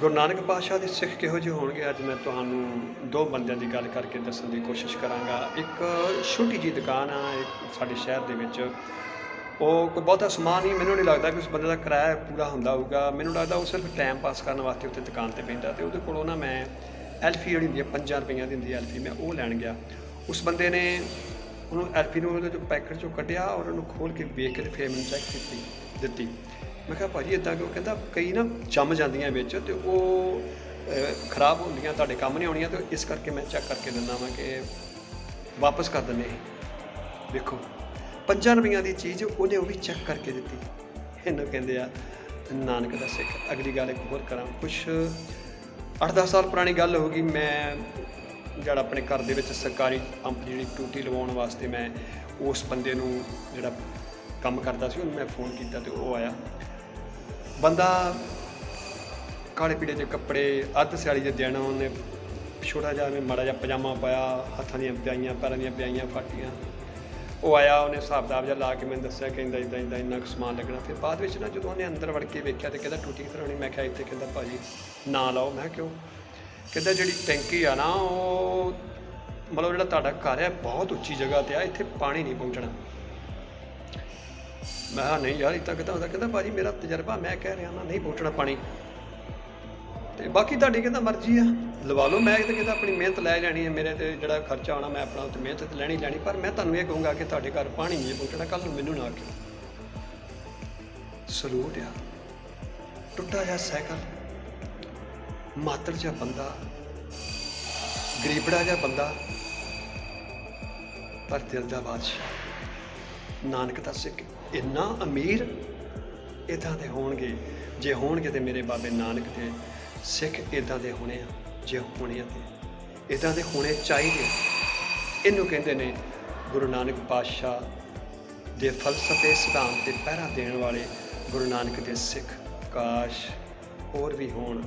ਗੁਰੂ ਨਾਨਕ ਪਾਤਸ਼ਾਹ ਦੇ ਸਿੱਖ ਕਿਹੋ ਜਿਹੇ ਹੋਣਗੇ? ਅੱਜ ਮੈਂ ਤੁਹਾਨੂੰ ਦੋ ਬੰਦਿਆਂ ਦੀ ਗੱਲ ਕਰਕੇ ਦੱਸਣ ਦੀ ਕੋਸ਼ਿਸ਼ ਕਰਾਂਗਾ। ਇੱਕ ਛੋਟੀ ਜੀ ਦੁਕਾਨ ਆ ਸਾਡੇ ਸ਼ਹਿਰ ਦੇ ਵਿੱਚ। ਉਹ ਕੋਈ ਬਹੁਤਾ ਸਮਾਨ ਨਹੀਂ, ਮੈਨੂੰ ਨਹੀਂ ਲੱਗਦਾ ਕਿ ਉਸ ਬੰਦੇ ਦਾ ਕਿਰਾਇਆ ਪੂਰਾ ਹੁੰਦਾ ਹੋਊਗਾ। ਮੈਨੂੰ ਲੱਗਦਾ ਉਹ ਸਿਰਫ ਟਾਈਮ ਪਾਸ ਕਰਨ ਵਾਸਤੇ ਉੱਥੇ ਦੁਕਾਨ ਤੇ ਪੈਂਦਾ ਤੇ ਉਹਦੇ ਕੋਲੋਂ ਨਾ ਮੈਂ ਐਲਫੀ ਜਿਹੜੀ ਹੁੰਦੀ ਹੈ 5 ਰੁਪਈਆਂ ਦੀ ਹੁੰਦੀ ਹੈ ਐਲਫੀ, ਮੈਂ ਉਹ ਲੈਣ ਗਿਆ। ਉਸ ਬੰਦੇ ਨੇ ਉਹਨੂੰ ਐਲਫੀ ਨੂੰ ਉਹਦੇ ਜੋ ਪੈਕਟ ਚੋਂ ਕੱਢਿਆ ਔਰ ਉਹਨੂੰ ਖੋਲ ਕੇ ਵੇਖ ਕੇ ਤੇ ਫਿਰ ਮੈਨੂੰ ਚੈੱਕ ਕੀਤੀ, ਦਿੱਤੀ। ਮੈਂ ਕਿਹਾ ਭਾਜੀ ਇਦਾਂ ਕਿਉਂ ਕਹਿੰਦਾ ਕਈ ਨਾ ਜੰਮ ਜਾਂਦੀਆਂ ਵਿੱਚ ਤੇ ਉਹ ਖਰਾਬ ਹੁੰਦੀਆਂ, ਤੁਹਾਡੇ ਕੰਮ ਨਹੀਂ ਆਉਣੀਆਂ ਤੇ ਇਸ ਕਰਕੇ ਮੈਂ ਚੈੱਕ ਕਰਕੇ ਦਿੰਦਾ ਵਾਂ ਕਿ ਵਾਪਸ ਕਰ ਦਿੰਦੇ ਇਹ। ਵੇਖੋ 5 ਰੁਪਈਆਂ ਦੀ ਚੀਜ਼ ਉਹਨੇ ਉਹ ਵੀ ਚੈੱਕ ਕਰਕੇ ਦਿੱਤੀ। ਇਹਨੂੰ ਕਹਿੰਦੇ ਆ, ਨਾਨਕ ਦਾ ਸਿੱਖ, ਅਗਲੀ ਗੱਲ ਇੱਕ ਹੋਰ ਕਰਾਂ। ਕੁਛ 8-10 ਸਾਲ ਪੁਰਾਣੀ ਗੱਲ ਹੋ ਗਈ, ਮੈਂ ਜਿਹੜਾ ਆਪਣੇ ਘਰ ਦੇ ਵਿੱਚ ਸਰਕਾਰੀ ਪੰਪ ਜਿਹੜੀ ਟੂਟੀ ਲਵਾਉਣ ਵਾਸਤੇ ਮੈਂ ਉਸ ਬੰਦੇ ਨੂੰ ਜਿਹੜਾ ਕੰਮ ਕਰਦਾ ਸੀ, ਉਹਨੂੰ ਮੈਂ ਫੋਨ ਕੀਤਾ ਤੇ ਉਹ ਆਇਆ। ਬੰਦਾ ਕਾਲੇ ਪੀਲੇ ਦੇ ਕੱਪੜੇ, ਅੱਧ ਸਿਆਲੀ ਦੇ ਦਿਨ ਉਹਨੇ ਛੋਟਾ ਜਿਹਾ ਐਵੇਂ ਮਾੜਾ ਜਿਹਾ ਪਜਾਮਾ ਪਾਇਆ, ਹੱਥਾਂ ਦੀਆਂ ਪਿਆਈਆਂ ਪੈਰਾਂ ਦੀਆਂ ਪਿਆਈਆਂ ਫਾਟੀਆਂ। ਉਹ ਆਇਆ, ਉਹਨੇ ਹਿਸਾਬ ਕਿਤਾਬ ਜਿਹਾ ਲਾ ਕੇ ਮੈਨੂੰ ਦੱਸਿਆ ਕਹਿੰਦਾ ਇਦਾਂ ਇਦਾਂ ਇੰਨਾ ਕੁ ਸਮਾਨ ਲੱਗਣਾ। ਫਿਰ ਬਾਅਦ ਵਿੱਚ ਨਾ ਜਦੋਂ ਉਹਨੇ ਅੰਦਰ ਵੜ ਕੇ ਵੇਖਿਆ ਤੇ ਕਹਿੰਦਾ ਟੂਟੀ ਕਿੱਧਰ ਹੋਣੀ? ਮੈਂ ਕਿਹਾ ਇੱਥੇ ਕਹਿੰਦਾ ਭਾਜੀ, ਨਾ ਲਾਓ। ਮੈਂ ਕਿਉਂ? ਕਹਿੰਦਾ ਜਿਹੜੀ ਟੈਂਕੀ ਆ ਨਾ, ਉਹ ਮਤਲਬ ਜਿਹੜਾ ਤੁਹਾਡਾ ਘਰ ਹੈ, ਬਹੁਤ ਉੱਚੀ ਜਗ੍ਹਾ ਤੇ ਆ, ਇੱਥੇ ਪਾਣੀ ਨਹੀਂ ਪਹੁੰਚਣਾ। ਮੈਂ ਕਿਹਾ, ਨਹੀਂ ਯਾਰ ਇੱਦਾਂ ਕਿੱਦਾਂ ਹੁੰਦਾ ਕਹਿੰਦਾ, ਭਾਜੀ, ਮੇਰਾ ਤਜਰਬਾ, ਮੈਂ ਕਹਿ ਰਿਹਾ ਨਾ ਨਹੀਂ ਪਹੁੰਚਣਾ ਪਾਣੀ। ਤੇ ਬਾਕੀ ਤੁਹਾਡੀ ਕਹਿੰਦਾ ਮਰਜ਼ੀ ਆ। ਲਵਾ ਲਓ, ਮੈਂ ਤਾਂ ਕਹਿੰਦਾ ਆਪਣੀ ਮਿਹਨਤ ਲੈ ਲੈਣੀ ਹੈ ਮੇਰੇ ਤੇ ਜਿਹੜਾ ਖਰਚਾ ਆਉਣਾ, ਮੈਂ ਆਪਣਾ ਉੱਤੇ ਮਿਹਨਤ ਤੇ ਲੈਣੀ ਲੈਣੀ, ਪਰ ਮੈਂ ਤੁਹਾਨੂੰ ਇਹ ਕਹੂੰਗਾ ਕਿ ਤੁਹਾਡੇ ਘਰ ਪਾਣੀ ਨਹੀਂ ਪਹੁੰਚਣਾ ਕੱਲ ਨੂੰ ਮੈਨੂੰ ਨਾ ਆਖਿਓ। ਸਲੂਟ ਆ। ਟੁੱਟਾ ਜਿਹਾ ਸਾਈਕਲ ਮਾਤਰ ਜਿਹਾ ਬੰਦਾ, ਗਰੀਬੜਾ ਜਿਹਾ ਬੰਦਾ, ਪਰ ਦਿਲ ਦਾ ਬਾਦਸ਼ਾਹ। ਨਾਨਕ ਦਾ ਸਿੱਖ। ਇੰਨਾ ਅਮੀਰ ਇਦਾਂ ਦੇ ਹੋਣਗੇ, ਜੇ ਹੋਣਗੇ ਤੇ ਮੇਰੇ ਬਾਬੇ ਨਾਨਕ ਦੇ ਸਿੱਖ ਇਦਾਂ ਦੇ ਹੋਣੇ ਆ, ਜੇ ਹੋਣੇ ਆ ਤੇ। ਇਦਾਂ ਦੇ ਹੋਣੇ ਚਾਹੀਦੇ। ਇਹਨੂੰ ਕਹਿੰਦੇ ਨੇ ਗੁਰੂ ਨਾਨਕ ਪਾਤਸ਼ਾਹ ਦੇ ਫਲਸਫੇ ਸਿਧਾਂਤ ਤੇ ਪਹਿਰਾ ਦੇਣ ਵਾਲੇ ਗੁਰੂ ਨਾਨਕ ਦੇ ਸਿੱਖ ਕਾਸ਼ ਹੋਰ ਵੀ ਹੋਣ।